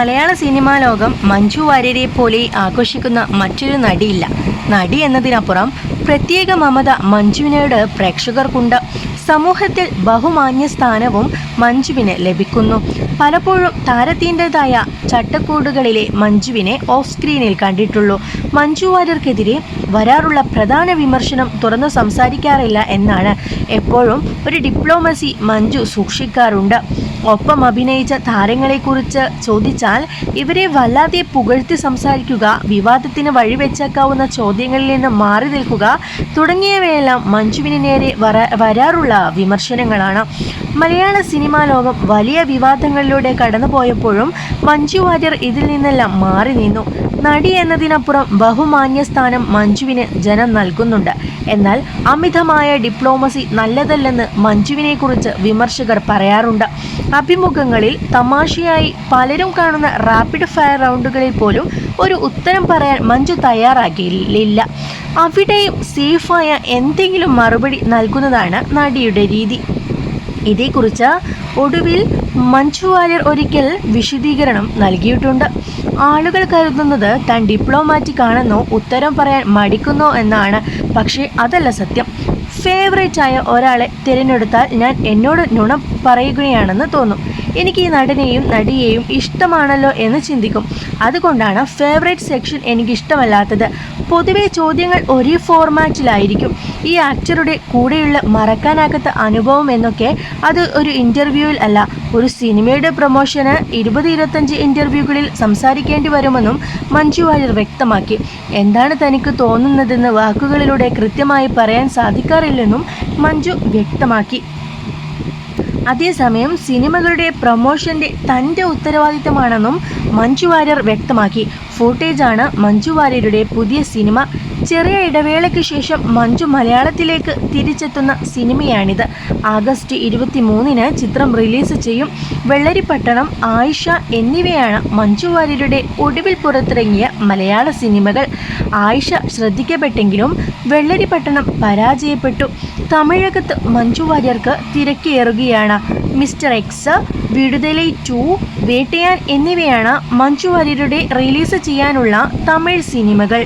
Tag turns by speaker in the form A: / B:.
A: മലയാള cinema ലോകം മഞ്ജു വാര്യരെ പോലെ ആഘോഷിക്കുന്ന മറ്റൊരു നടിയില്ല. നടി എന്നതിനപ്പുറം പ്രത്യേക മമത മഞ്ജുവിനോട് പ്രേക്ഷകർക്കുണ്ട്. സമൂഹത്തിൽ ബഹുമാന്യ സ്ഥാനവും മഞ്ജുവിന് ലഭിക്കുന്നു. പലപ്പോഴും താരത്തിന്റെതായ ചട്ടക്കൂടുകളിലെ മഞ്ജുവിനെ ഓഫ് സ്ക്രീനിൽ കണ്ടിട്ടുള്ളൂ. മഞ്ജു വാര്യർക്കെതിരെ വരാറുള്ള പ്രധാന വിമർശനം തുറന്നു സംസാരിക്കാറില്ല എന്നാണ്. എപ്പോഴും ഒരു ഡിപ്ലോമസി മഞ്ജു സൂക്ഷിക്കാറുണ്ട്. ഒപ്പം അഭിനയിച്ച താരങ്ങളെക്കുറിച്ച് ചോദിച്ചാൽ ഇവരെ വല്ലാതെ പുകഴ്ത്തി സംസാരിക്കുക വിവാദത്തിന് വഴിവെച്ചേക്കാവുന്ന ചോദ്യങ്ങളിൽ നിന്ന് മാറി നിൽക്കുക തുടങ്ങിയവയെല്ലാം മഞ്ജുവിന് നേരെ വര വരാറുള്ള വിമർശനങ്ങളാണ്. മലയാള സിനിമാ ലോകം വലിയ വിവാദങ്ങളിലൂടെ കടന്നുപോയപ്പോഴും മഞ്ജു വാര്യർ ഇതിൽ നിന്നെല്ലാം മാറി നിന്നു. നടി എന്നതിനപ്പുറം ബഹുമാന്യ സ്ഥാനം മഞ്ജുവിന് ജനം നൽകുന്നുണ്ട്. എന്നാൽ അമിതമായ ഡിപ്ലോമസി നല്ലതല്ലെന്ന് മഞ്ജുവിനെ കുറിച്ച് വിമർശകർ പറയാറുണ്ട്. അഭിമുഖങ്ങളിൽ തമാശയായി പലരും കാണുന്ന റാപ്പിഡ് ഫയർ റൗണ്ടുകളിൽ പോലും ഒരു ഉത്തരം പറയാൻ മഞ്ജു തയ്യാറാകില്ല. അവിടെയും സേഫായ എന്തെങ്കിലും മറുപടി നൽകുന്നതാണ് നടിയുടെ രീതി. ഇതേക്കുറിച്ച് ഒടുവിൽ മഞ്ജു വാര്യർ ഒരിക്കൽ വിശദീകരണം നൽകിയിട്ടുണ്ട്. ആളുകൾ കരുതുന്നത് താൻ ഡിപ്ലോമാറ്റിക് ആണെന്നോ ഉത്തരം പറയാൻ മടിക്കുന്നോ എന്നാണ്. പക്ഷേ അതല്ല സത്യം. ഫേവറേറ്റ് ആയ ഒരാളെ തിരഞ്ഞെടുത്താൽ ഞാൻ എന്നോട് നുണ പറയുകയാണെന്ന് തോന്നും. എനിക്ക് ഈ നടനെയും നടിയെയും ഇഷ്ടമാണല്ലോ എന്ന് ചിന്തിക്കും. അതുകൊണ്ടാണ് ഫേവറേറ്റ് സെക്ഷൻ എനിക്ക് ഇഷ്ടമല്ലാത്തത് പൊതുവെ ചോദ്യങ്ങൾ ഒരേ ഫോർമാറ്റിലായിരിക്കും ഈ ആക്ടറുടെ കൂടെയുള്ള മറക്കാനാകാത്ത അനുഭവം എന്നൊക്കെ അത് ഒരു ഇന്റർവ്യൂവിൽ അല്ല ഒരു സിനിമയുടെ പ്രൊമോഷന് ഇരുപത് ഇരുപത്തഞ്ച് ഇന്റർവ്യൂകളിൽ സംസാരിക്കേണ്ടി വരുമെന്നും മഞ്ജു വാര്യർ വ്യക്തമാക്കി. എന്താണ് തനിക്ക് തോന്നുന്നതെന്ന് വാക്കുകളിലൂടെ കൃത്യമായി പറയാൻ സാധിക്കാറില്ലെന്നും മഞ്ജു വ്യക്തമാക്കി. അതേസമയം സിനിമകളുടെ പ്രൊമോഷന്റെ തന്റെ ഉത്തരവാദിത്തമാണെന്നും മഞ്ജു വാര്യർ വ്യക്തമാക്കി. ഫൂട്ടേജാണ് മഞ്ജു വാര്യരുടെ പുതിയ സിനിമ ചെറിയ ഇടവേളയ്ക്ക് ശേഷം മഞ്ജു മലയാളത്തിലേക്ക് തിരിച്ചെത്തുന്ന സിനിമയാണിത്. ആഗസ്റ്റ് ഇരുപത്തി മൂന്നിന് ചിത്രം റിലീസ് ചെയ്യും. വെള്ളരിപ്പട്ടണം ആയിഷ എന്നിവയാണ് മഞ്ജു വാര്യരുടെ ഒടുവിൽ പുറത്തിറങ്ങിയ മലയാള സിനിമകൾ. ആയിഷ ശ്രദ്ധിക്കപ്പെട്ടെങ്കിലും വെള്ളരിപ്പട്ടണം പരാജയപ്പെട്ടു. തമിഴകത്ത് മഞ്ജു വാര്യർക്ക് തിരക്കേറുകയാണ്. Mister X Viduthalai two Vettaiyan എന്നിവയാണ് മഞ്ജു വാര്യരുടെ റിലീസ് ചെയ്യാനുള്ള തമിഴ് സിനിമകൾ.